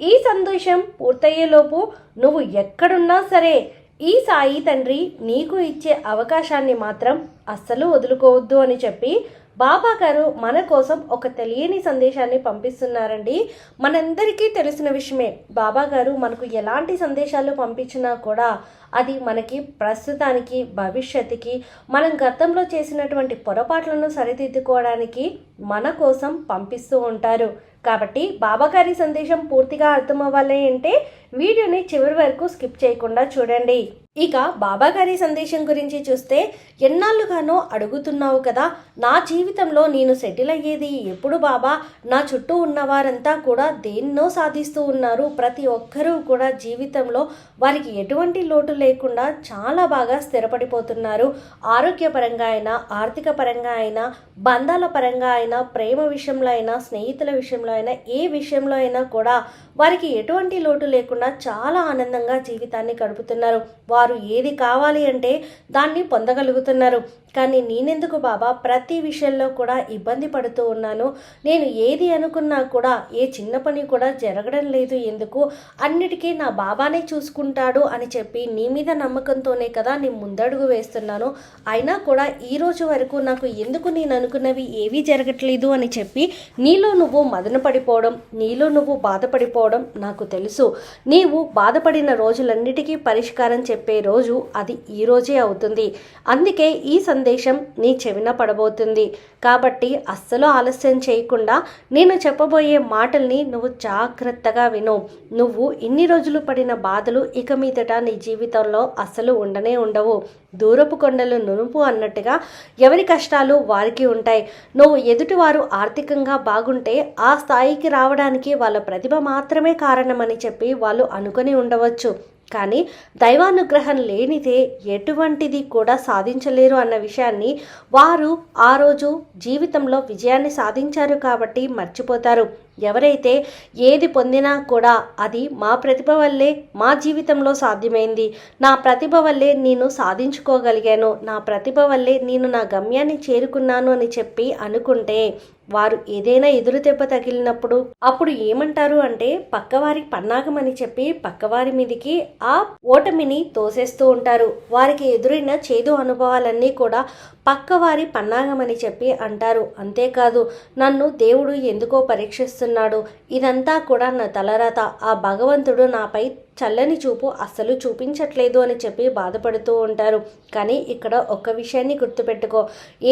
ఈ సందేశం పూర్తయ్యేలోపు నువ్వు ఎక్కడున్నా సరే ఈ సాయి తండ్రి నీకు ఇచ్చే అవకాశాన్ని మాత్రం అస్సలు వదులుకోవద్దు అని చెప్పి బాబా గారు మన కోసం ఒక తెలియని సందేశాన్ని పంపిస్తున్నారండి. మనందరికీ తెలిసిన విషయమే బాబా గారు మనకు ఎలాంటి సందేశాలు పంపించినా కూడా అది మనకి ప్రస్తుతానికి భవిష్యత్తుకి మనం గతంలో చేసినటువంటి పొరపాట్లను సరిదిద్దుకోవడానికి మన కోసం పంపిస్తూ ఉంటారు. కాబట్టి బాబాగారి సందేశం పూర్తిగా అర్థమవ్వాలి అంటే వీడియోని చివరి వరకు స్కిప్ చేయకుండా చూడండి. ఇక బాబాగారి సందేశం గురించి చూస్తే ఎన్నాళ్ళుగానో అడుగుతున్నావు కదా నా జీవితంలో నేను సెటిల్ అయ్యేది ఎప్పుడు బాబా? నా చుట్టూ ఉన్నవారంతా కూడా దేన్నో సాధిస్తూ ఉన్నారు. ప్రతి ఒక్కరూ కూడా జీవితంలో వారికి ఎటువంటి లోటు లేకుండా చాలా బాగా స్థిరపడిపోతున్నారు. ఆరోగ్యపరంగా అయినా ఆర్థిక పరంగా అయినా బంధాల పరంగా అయినా ప్రేమ విషయంలో అయినా స్నేహితుల విషయంలో అయినా ఏ విషయంలో అయినా కూడా వారికి ఎటువంటి లోటు లేకుండా చాలా ఆనందంగా జీవితాన్ని గడుపుతున్నారు. వారు ఏది కావాలి అంటే దాన్ని పొందగలుగుతున్నారు. కానీ నేనెందుకు బాబా? ప్రతి విషయంలో కూడా ఇబ్బంది పడుతూ ఉన్నాను. నేను ఏది అనుకున్నా కూడా ఏ చిన్న పని కూడా జరగడం లేదు ఎందుకు? అన్నిటికీ నా బాబానే చూసుకుంటాడు అని చెప్పి నీ మీద నమ్మకంతోనే కదా నేను ముందడుగు వేస్తున్నాను. అయినా కూడా ఈ రోజు వరకు నాకు ఎందుకు నేను అనుకున్నవి ఏవీ జరగట్లేదు అని చెప్పి నీలో నువ్వు మదన పడిపోవడం నీలో నువ్వు బాధపడిపోవడం నాకు తెలుసు. నీవు బాధపడిన రోజులన్నిటికీ పరిష్కారం చెప్పే రోజు అది ఈ రోజే అవుతుంది. అందుకే ఈ సందేశం నీ చెవిన పడబోతుంది. కాబట్టి అస్సలు ఆలస్యం చేయకుండా నేను చెప్పబోయే మాటల్ని నువ్వు జాగ్రత్తగా విను. నువ్వు ఇన్ని రోజులు పడిన బాధలు ఇక మీదట నీ జీవితంలో అస్సలు ఉండనే ఉండవు. దూరపు కొండలు నునుపు అన్నట్టుగా ఎవరి కష్టాలు వారికి ఉంటాయి. నువ్వు ఎదుటివారు ఆర్థికంగా బాగుంటే ఆ స్థాయికి రావడానికి వాళ్ళ ప్రతిభ మాత్రమే కారణమని చెప్పి వాళ్ళు అనుకొని ఉండవచ్చు. కానీ దైవానుగ్రహం లేనిదే ఎటువంటిది కూడా సాధించలేరు అన్న విషయాన్ని వారు ఆ రోజు జీవితంలో విజయాన్ని సాధించారు కాబట్టి మర్చిపోతారు. ఎవరైతే ఏది పొందినా కూడా అది మా ప్రతిభ వల్లే మా జీవితంలో సాధ్యమైంది. నా ప్రతిభ వల్లే నేను సాధించుకోగలిగాను. నా ప్రతిభ వల్లే నేను నా గమ్యాన్ని చేరుకున్నాను అని చెప్పి అనుకుంటే వారు ఏదైనా ఎదురు దెబ్బ తగిలినప్పుడు అప్పుడు ఏమంటారు అంటే పక్కవారి పన్నాగం అని చెప్పి పక్కవారి మీదికి ఆ ఓటమిని తోసేస్తూ ఉంటారు. వారికి ఎదురైన చేదు అనుభవాలన్నీ కూడా పక్కవారి పన్నాగం అని చెప్పి అంటారు. అంతేకాదు నన్ను దేవుడు ఎందుకో పరీక్షిస్తున్నాడు. ఇదంతా కూడా నా తలరాత. ఆ భగవంతుడు నాపై చల్లని చూపు అస్సలు చూపించట్లేదు అని చెప్పి బాధపడుతూ ఉంటారు. కానీ ఇక్కడ ఒక్క విషయాన్ని గుర్తుపెట్టుకో.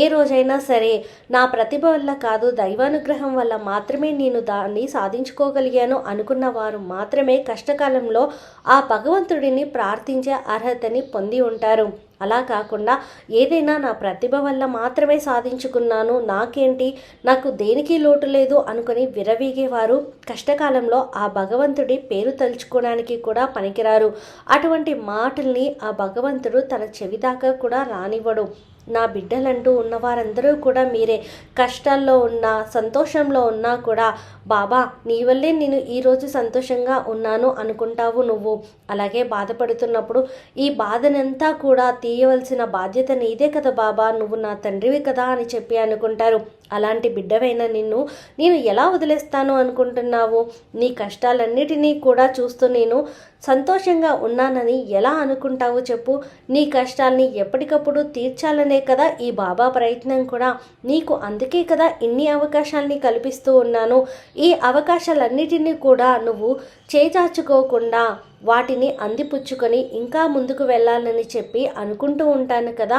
ఏ రోజైనా సరే నా ప్రతిభ వల్ల కాదు దైవానుగ్రహం వల్ల మాత్రమే నేను దాన్ని సాధించుకోగలిగాను అనుకున్న వారు మాత్రమే కష్టకాలంలో ఆ భగవంతుడిని ప్రార్థించే అర్హతని పొంది ఉంటారు. అలా కాకుండా ఏదైనా నా ప్రతిభ వల్ల మాత్రమే సాధించుకున్నాను నాకేంటి? నాకు దేనికి లోటు లేదు? అనుకుని విరవీగేవారు కష్టకాలంలో ఆ భగవంతుడి పేరు తలుచుకోవడానికి కూడా పనికిరారు. అటువంటి మాటల్ని ఆ భగవంతుడు తన చెవిదాకా కూడా రానివ్వడు. నా బిడ్డలంటూ ఉన్నవారందరూ కూడా మీరే. కష్టాల్లో ఉన్నా సంతోషంలో ఉన్నా కూడా బాబా నీ వల్లే నేను ఈరోజు సంతోషంగా ఉన్నాను అనుకుంటావు నువ్వు. అలాగే బాధపడుతున్నప్పుడు ఈ బాధనంతా కూడా తీయవలసిన బాధ్యత నీదే కదా బాబా నువ్వు నా తండ్రివి కదా అని చెప్పి అనుకుంటారు. అలాంటి బిడ్డవైన నిన్ను నేను ఎలా వదిలేస్తాను అనుకుంటున్నావు? నీ కష్టాలన్నిటినీ కూడా చూస్తూ నేను సంతోషంగా ఉన్నానని ఎలా అనుకుంటావు చెప్పు. నీ కష్టాల్ని ఎప్పటికప్పుడు తీర్చాలనే కదా ఈ బాబా ప్రయత్నం కూడా. నీకు అందుకే కదా ఇన్ని అవకాశాల్ని కల్పిస్తూ ఉన్నాను. ఈ అవకాశాలన్నిటినీ కూడా నువ్వు చేజార్చుకోకుండా వాటిని అందిపుచ్చుకొని ఇంకా ముందుకు వెళ్ళాలని చెప్పి అనుకుంటూ ఉంటాను కదా.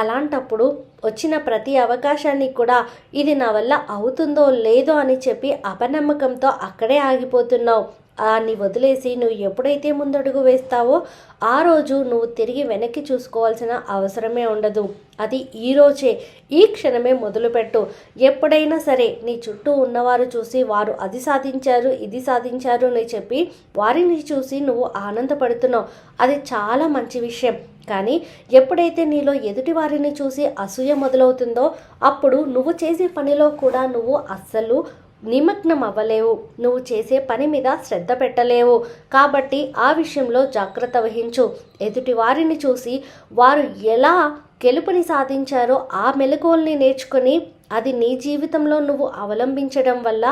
అలాంటప్పుడు వచ్చిన ప్రతి అవకాశాన్ని కూడా ఇది నా వల్ల అవుతుందో లేదో అని చెప్పి అపనమ్మకంతో అక్కడే ఆగిపోతున్నావు. దాన్ని వదిలేసి నువ్వు ఎప్పుడైతే ముందడుగు వేస్తావో ఆ రోజు నువ్వు తిరిగి వెనక్కి చూసుకోవాల్సిన అవసరమే ఉండదు. అది ఈ రోజే. ఈ క్షణమే మొదలుపెట్టు. ఎప్పుడైనా సరే నీ చుట్టూ ఉన్నవారు చూసి వారు అది సాధించారు ఇది సాధించారు అని చెప్పి వారిని చూసి నువ్వు ఆనందపడుతున్నావు. అది చాలా మంచి విషయం. కానీ ఎప్పుడైతే నీలో ఎదుటి వారిని చూసి అసూయ మొదలవుతుందో అప్పుడు నువ్వు చేసే పనిలో కూడా నువ్వు అస్సలు నిమగ్నం అవ్వలేవు నువ్వు చేసే పని మీద శ్రద్ధ పెట్టలేవు. కాబట్టి ఆ విషయంలో జాగ్రత్త వహించు. ఎదుటి వారిని చూసి వారు ఎలా గెలుపుని సాధించారో ఆ మెలకువల్ని నేర్చుకొని అది నీ జీవితంలో నువ్వు అవలంబించడం వల్ల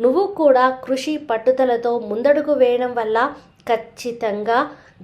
నువ్వు కూడా కృషి పట్టుదలతో ముందడుగు వేయడం వల్ల ఖచ్చితంగా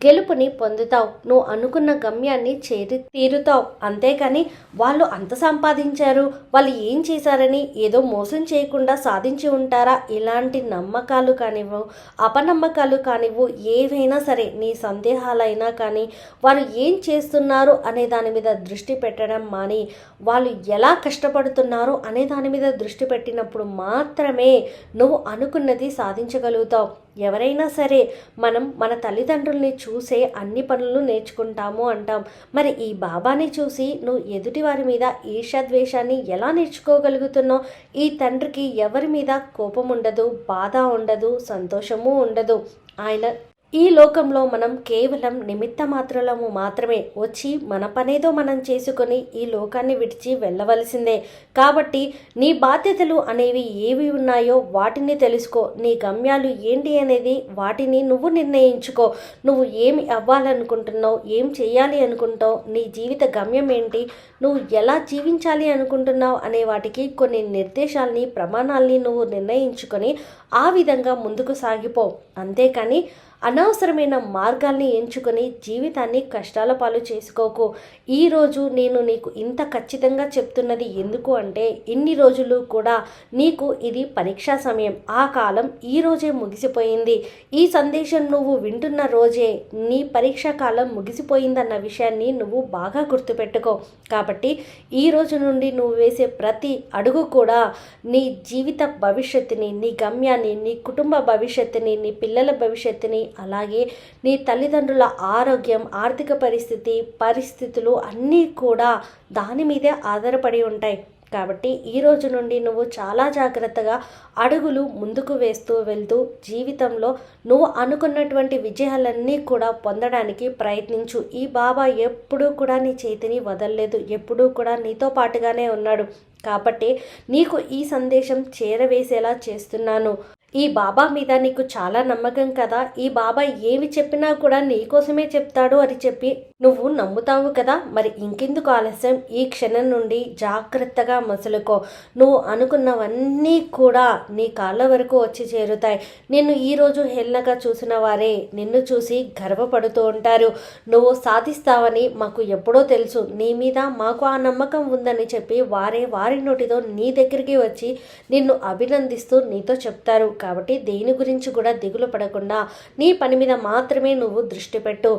గెలుపుని పొందుతావు. నువ్వు అనుకున్న గమ్యాన్ని చేరి తీరుతావు. అంతేకాని వాళ్ళు అంత సంపాదించారు. వాళ్ళు ఏం చేశారని ఏదో మోసం చేయకుండా సాధించి ఉంటారా? ఇలాంటి నమ్మకాలు కానివ్వు అపనమ్మకాలు కానివ్వు ఏవైనా సరే నీ సందేహాలైనా కానీ వాళ్ళు ఏం చేస్తున్నారు అనే దాని మీద దృష్టి పెట్టడం మాని వాళ్ళు ఎలా కష్టపడుతున్నారు అనే దాని మీద దృష్టి పెట్టినప్పుడు మాత్రమే నువ్వు అనుకున్నది సాధించగలుగుతావు. ఎవరైనా సరే మనం మన తల్లిదండ్రుల్ని చూసే అన్ని పనులు నేర్చుకుంటాము అంటాం. మరి ఈ బాబాని చూసి నువ్వు ఎదుటి వారి మీద ఈర్షద్వేషాన్ని ఎలా నేర్చుకోగలుగుతున్నావు? ఈ తండ్రికి ఎవరి మీద కోపం ఉండదు బాధ ఉండదు సంతోషము ఉండదు. ఆయన ఈ లోకంలో మనం కేవలం నిమిత్త మాత్రలము మాత్రమే వచ్చి మన పనేదో మనం చేసుకొని ఈ లోకాన్ని విడిచి వెళ్ళవలసిందే. కాబట్టి నీ బాధ్యతలు అనేవి ఏవి ఉన్నాయో వాటిని తెలుసుకో. నీ గమ్యాలు ఏంటి అనేది వాటిని నువ్వు నిర్ణయించుకో. నువ్వు ఏమి అవ్వాలనుకుంటున్నావు ఏం చేయాలి అనుకుంటావు నీ జీవిత గమ్యం ఏంటి నువ్వు ఎలా జీవించాలి అనుకుంటున్నావు అనే వాటికి కొన్ని నిర్దేశాల్ని ప్రమాణాల్ని నువ్వు నిర్ణయించుకొని ఆ విధంగా ముందుకు సాగిపో. అంతేకాని అనవసరమైన మార్గాల్ని ఎంచుకొని జీవితాన్ని కష్టాల పాలు చేసుకోకు. ఈరోజు నేను నీకు ఇంత ఖచ్చితంగా చెప్తున్నది ఎందుకు అంటే ఇన్ని రోజులు కూడా నీకు ఇది పరీక్షా సమయం. ఆ కాలం ఈ రోజే ముగిసిపోయింది. ఈ సందేశం నువ్వు వింటున్న రోజే నీ పరీక్షా కాలం ముగిసిపోయిందన్న విషయాన్ని నువ్వు బాగా గుర్తుపెట్టుకో. కాబట్టి ఈ రోజు నుండి నువ్వు వేసే ప్రతి అడుగు కూడా నీ జీవిత భవిష్యత్తుని నీ గమ్యాన్ని నీ కుటుంబ భవిష్యత్తుని నీ పిల్లల భవిష్యత్తుని అలాగే నీ తల్లిదండ్రుల ఆరోగ్యం ఆర్థిక పరిస్థితి పరిస్థితులు అన్నీ కూడా దాని మీదే ఆధారపడి ఉంటాయి. కాబట్టి ఈ రోజు నుండి నువ్వు చాలా జాగ్రత్తగా అడుగులు ముందుకు వేస్తూ వెళ్తూ జీవితంలో నువ్వు అనుకున్నటువంటి విజయాలన్నీ కూడా పొందడానికి ప్రయత్నించు. ఈ బాబా ఎప్పుడూ కూడా నీ చేతిని వదలలేదు ఎప్పుడూ కూడా నీతో పాటుగానే ఉన్నాడు. కాబట్టి నీకు ఈ సందేశం చేరవేసేలా చేస్తున్నాను. ఈ బాబా మీద నీకు చాలా నమ్మకం కదా? ఈ బాబా ఏమి చెప్పినా కూడా నీకోసమే చెప్తాడు అని చెప్పి నువ్వు నమ్ముతావు కదా? మరి ఇంకెందుకు ఆలస్యం? ఈ క్షణం నుండి జాగ్రత్తగా మసులుకో. నువ్వు అనుకున్నవన్నీ కూడా నీ కాళ్ళ వరకు వచ్చి చేరుతాయి. నిన్ను ఈరోజు హెల్లగా చూసిన వారే నిన్ను చూసి గర్వపడుతూ ఉంటారు. నువ్వు సాధిస్తావని మాకు ఎప్పుడో తెలుసు. నీ మీద మాకు ఆ నమ్మకం ఉందని చెప్పి వారే వారి నోటితో నీ దగ్గరికి వచ్చి నిన్ను అభినందిస్తూ నీతో చెప్తారు. కాబట్టి దేని గురించి కూడా దిగులు పడకుండా నీ పని మీద మాత్రమే నువ్వు దృష్టి పెట్టు.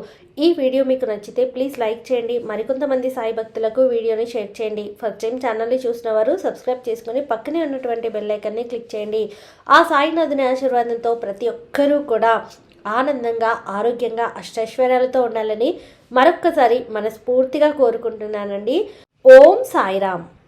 ఈ వీడియో మీకు నచ్చితే ప్లీజ్ లైక్ చేయండి. మరికొంతమంది సాయి భక్తులకు వీడియోని షేర్ చేయండి. ఫస్ట్ టైం ఛానల్ని చూసిన వారు సబ్స్క్రైబ్ చేసుకుని పక్కనే ఉన్నటువంటి బెల్లైకన్ని క్లిక్ చేయండి. ఆ సాయినాథుని ఆశీర్వాదంతో ప్రతి ఒక్కరూ కూడా ఆనందంగా ఆరోగ్యంగా అష్టైశ్వర్యాలతో ఉండాలని మరొక్కసారి మనస్ఫూర్తిగా కోరుకుంటున్నానండి. ఓం సాయిరామ్.